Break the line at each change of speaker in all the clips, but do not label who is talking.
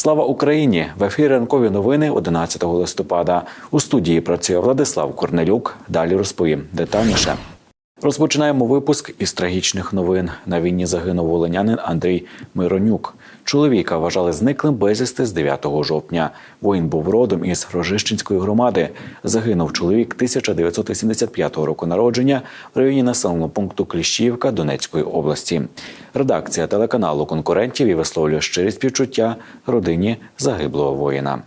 Слава Україні! В ефірі ранкові новини 11 листопада. У студії працює Владислав Корнелюк. Далі розповім детальніше. Розпочинаємо випуск із трагічних новин. На війні загинув волинянин Андрій Миронюк. Чоловіка вважали зниклим безвісти з 9 жовтня. Воїн був родом із Рожищенської громади. Загинув чоловік 1975 року народження в районі населеного пункту Кліщівка Донецької області. Редакція телеканалу конкурентів і висловлює щирі співчуття родині загиблого воїна.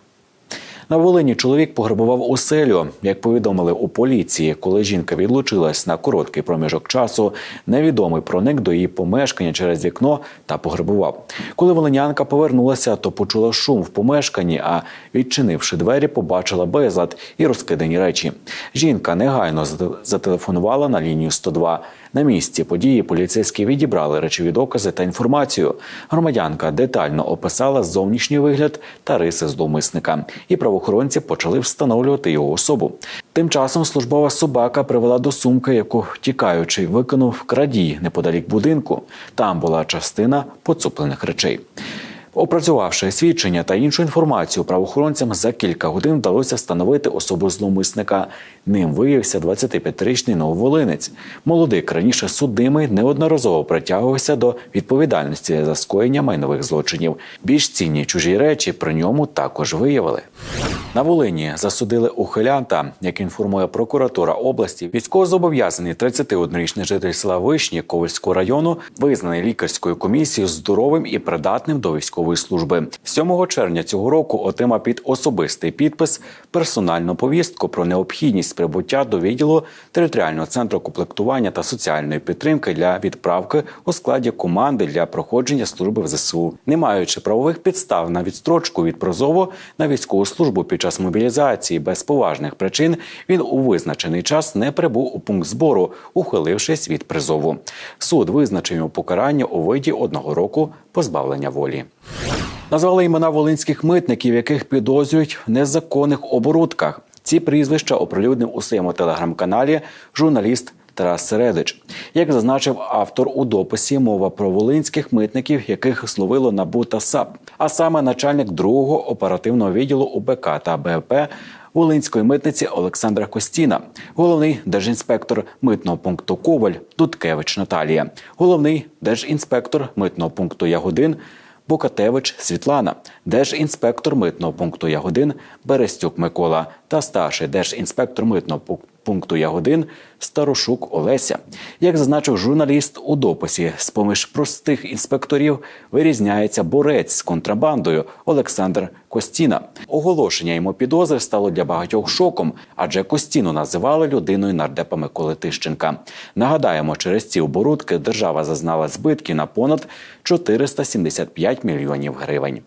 На Волині чоловік пограбував оселю. Як повідомили у поліції, коли жінка відлучилась на короткий проміжок часу, невідомий проник до її помешкання через вікно та пограбував. Коли волинянка повернулася, то почула шум в помешканні, а відчинивши двері, побачила безлад і розкидані речі. Жінка негайно зателефонувала на лінію 102. На місці події поліцейські відібрали речові докази та інформацію. Громадянка детально описала зовнішній вигляд та риси зловмисника, і правоохоронці почали встановлювати його особу. Тим часом службова собака привела до сумки, яку тікаючий викинув крадій неподалік будинку. Там була частина поцуплених речей. Опрацювавши свідчення та іншу інформацію, правоохоронцям за кілька годин вдалося встановити особу зловмисника. Ним виявився 25-річний нововолинець. Молодик раніше судимий неодноразово притягувався до відповідальності за скоєння майнових злочинів. Більш цінні чужі речі при ньому також виявили. На Волині засудили ухилянта, як інформує прокуратура області. Військовозобов'язаний 31-річний житель села Вишні Ковальського району визнаний лікарською комісією здоровим і придатним до військової служби. 7 червня цього року отримав під особистий підпис персональну повістку про необхідність прибуття до відділу територіального центру комплектування та соціальної підтримки для відправки у складі команди для проходження служби в ЗСУ, не маючи правових підстав на відстрочку від призову на військову службу під час мобілізації без поважних причин, він у визначений час не прибув у пункт збору, ухилившись від призову. Суд визначив йому покарання у виді одного року позбавлення волі. Назвали імена волинських митників, яких підозрюють в незаконних оборудках. Ці прізвища оприлюднив у своєму телеграм-каналі журналіст Тарас Середич. Як зазначив автор у дописі, мова про волинських митників, яких словило НАБУ та САП, а саме начальник другого оперативного відділу УБК та БП Волинської митниці Олександра Костіна, головний держінспектор митного пункту Коваль Дудкевич Наталія, головний держінспектор митного пункту Ягодин Бокатевич Світлана, держінспектор митного пункту Ягодин Берестюк Микола та старший держінспектор митного пу- пункту Ягодин Старошук Олеся. Як зазначив журналіст у дописі, з поміж простих інспекторів вирізняється борець з контрабандою Олександр Костіна. Оголошення йому підозри стало для багатьох шоком, адже Костіну називали людиною нардепа Миколи Тищенка. Нагадаємо, через ці оборудки держава зазнала збитки на понад 475 мільйонів гривень.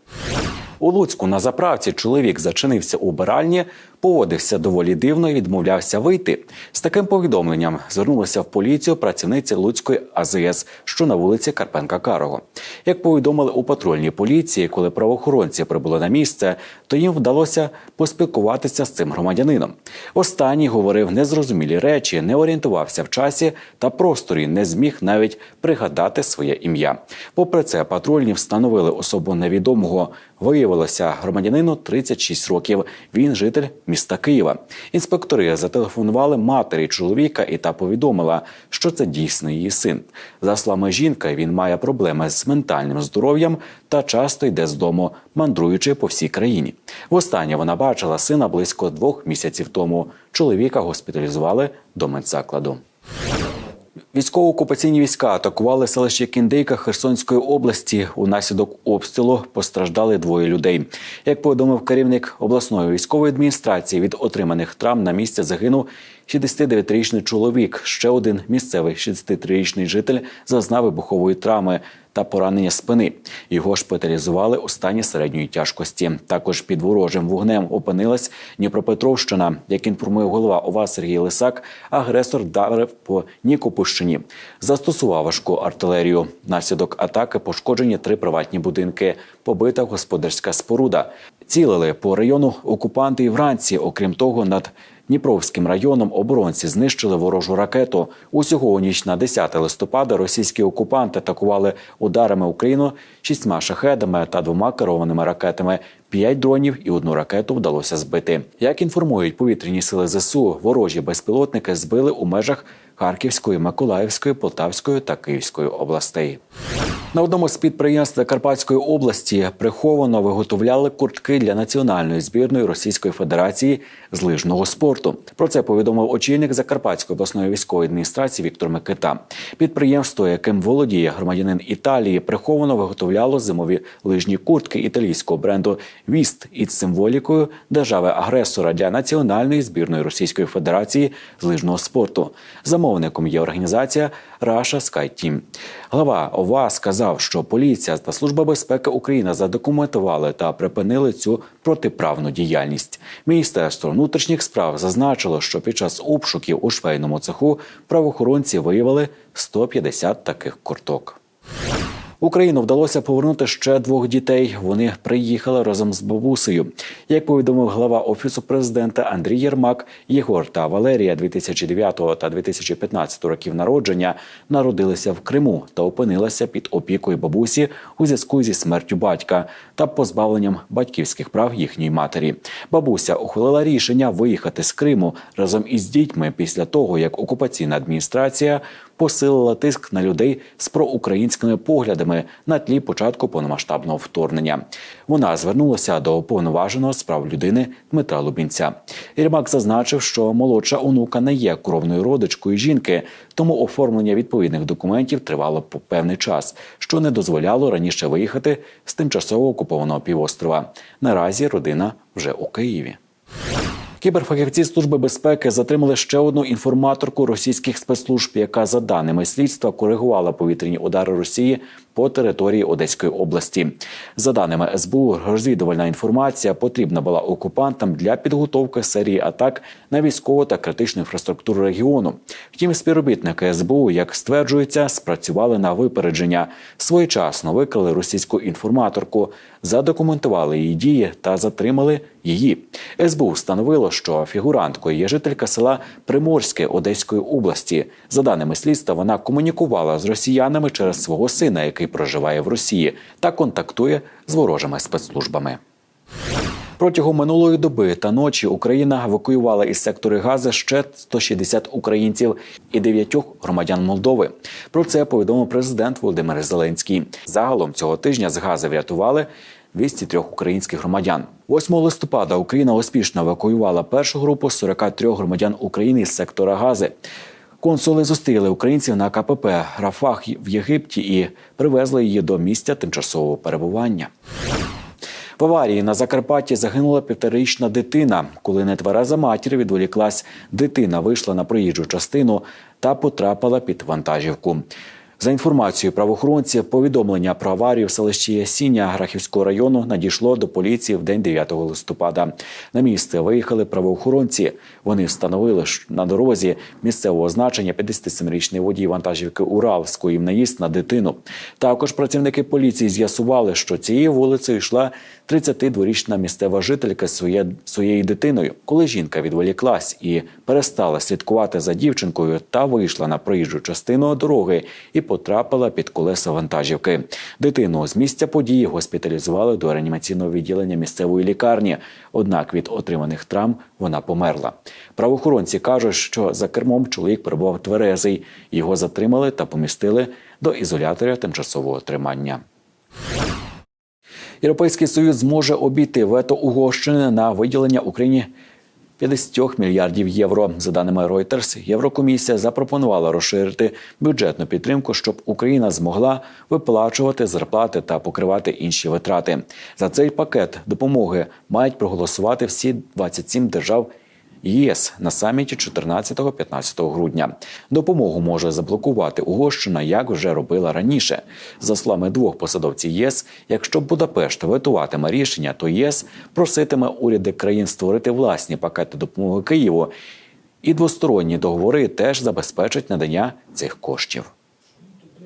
У Луцьку на заправці чоловік зачинився у биральні, поводився доволі дивно і відмовлявся вийти. З таким повідомленням звернулася в поліцію працівниця Луцької АЗС, що на вулиці Карпенка Карого. Як повідомили у патрульній поліції, коли правоохоронці прибули на місце, то їм вдалося поспілкуватися з цим громадянином. Останній говорив незрозумілі речі, не орієнтувався в часі та просторі, не зміг навіть пригадати своє ім'я. Попри це, патрульні встановили особу невідомого. Виявилося громадянину 36 років. Він житель міста Києва. Інспектори зателефонували матері чоловіка і та повідомила, що це дійсно її син. За словами жінки, він має проблеми з ментальним здоров'ям та часто йде з дому, мандруючи по всій країні. Востаннє вона бачила сина близько двох місяців тому. Чоловіка госпіталізували до медзакладу. Військово-окупаційні війська атакували селище Кіндейка Херсонської області. Унаслідок обстрілу постраждали двоє людей. Як повідомив керівник обласної військової адміністрації, від отриманих травм на місці загинув 69-річний чоловік. Ще один місцевий 63-річний житель зазнав вибухової травми та поранення спини. Його шпиталізували у стані середньої тяжкості. Також під ворожим вогнем опинилась Дніпропетровщина. Як інформує голова ОВА Сергій Лисак, агресор вдарив по Нікопущині. Застосував важку артилерію. Наслідок атаки пошкоджені три приватні будинки, побита господарська споруда. Цілили по району окупанти і вранці. Окрім того, над Дніпровським районом оборонці знищили ворожу ракету. Усього у ніч на 10 листопада російські окупанти атакували ударами Україну шістьма шахедами та двома керованими ракетами. П'ять дронів і одну ракету вдалося збити. Як інформують повітряні сили ЗСУ, ворожі безпілотники збили у межах Харківської, Миколаївської, Полтавської та Київської областей. На одному з підприємств Карпатської області приховано виготовляли куртки для національної збірної Російської Федерації з лижного спорту. Про це повідомив очільник Закарпатської обласної військової адміністрації Віктор Микита. Підприємство, яким володіє громадянин Італії, приховано виготовляло зимові лижні куртки італійського бренду Віст із символікою держави-агресора для національної збірної Російської Федерації з лижного спорту. Замовником є організація Russia Sky Team. Глава ОВА сказав, що поліція та служба безпеки України задокументували та припинили цю протиправну діяльність. Міністерство внутрішніх справ зазначило, що під час обшуків у швейному цеху правоохоронці виявили 150 таких курток. Україну вдалося повернути ще двох дітей. Вони приїхали разом з бабусею. Як повідомив глава офісу президента Андрій Єрмак, Єгор та Валерія 2009 та 2015 років народження народилися в Криму та опинилися під опікою бабусі у зв'язку зі смертю батька та позбавленням батьківських прав їхньої матері. Бабуся ухвалила рішення виїхати з Криму разом із дітьми після того, як окупаційна адміністрація посилила тиск на людей з проукраїнськими поглядами на тлі початку повномасштабного вторгнення. Вона звернулася до повноваженого з прав людини Дмитра Лубінця. Єрмак зазначив, що молодша онука не є кровною родичкою жінки, тому оформлення відповідних документів тривало по певний час, що не дозволяло раніше виїхати з тимчасово окупованого півострова. Наразі родина вже у Києві. Кіберфахівці служби безпеки затримали ще одну інформаторку російських спецслужб, яка за даними слідства коригувала повітряні удари Росії по території Одеської області. За даними СБУ, розвідувальна інформація потрібна була окупантам для підготовки серії атак на військову та критичну інфраструктуру регіону. Втім, співробітники СБУ, як стверджується, спрацювали на випередження. Своєчасно викрили російську інформаторку, задокументували її дії та затримали її. СБУ встановило, що фігуранткою є жителька села Приморське Одеської області. За даними слідства, вона комунікувала з росіянами через свого сина, який проживає в Росії, та контактує з ворожими спецслужбами. Протягом минулої доби та ночі Україна евакуювала із сектори Гази ще 160 українців і 9 громадян Молдови. Про це повідомив президент Володимир Зеленський. Загалом цього тижня з Гази врятували 203 українських громадян. 8 листопада Україна успішно евакуювала першу групу з 43 громадян України з сектора Гази. Консули зустріли українців на КПП Рафах в Єгипті і привезли її до місця тимчасового перебування. В аварії на Закарпатті загинула півторарічна дитина. Коли нетвереза матір відволіклась, дитина вийшла на проїжджу частину та потрапила під вантажівку. За інформацією правоохоронців, повідомлення про аварію в селищі Ясіння Грахівського району надійшло до поліції в день 9 листопада. На місце виїхали правоохоронці. Вони встановили що на дорозі місцевого значення 57-річний водій вантажівки Урал скоїв наїзд на дитину. Також працівники поліції з'ясували, що цією вулицею йшла 32-річна місцева жителька своє, своєю дитиною. Коли жінка відволіклась і перестала слідкувати за дівчинкою та вийшла на проїжджу частину дороги і потрапила під колеса вантажівки. Дитину з місця події госпіталізували до реанімаційного відділення місцевої лікарні. Однак від отриманих травм вона померла. Правоохоронці кажуть, що за кермом чоловік перебував тверезий. Його затримали та помістили до ізолятора тимчасового тримання. Європейський союз зможе обійти вето Угорщини на виділення Україні 50 мільярдів євро. За даними Reuters, Єврокомісія запропонувала розширити бюджетну підтримку, щоб Україна змогла виплачувати зарплати та покривати інші витрати. За цей пакет допомоги мають проголосувати всі 27 держав. ЄС на саміті 14-15 грудня допомогу може заблокувати Угорщина, як вже робила раніше. За словами двох посадовців ЄС, якщо Будапешт ветуватиме рішення, то ЄС проситиме уряди країн створити власні пакети допомоги Києву, і двосторонні договори теж забезпечать надання цих коштів.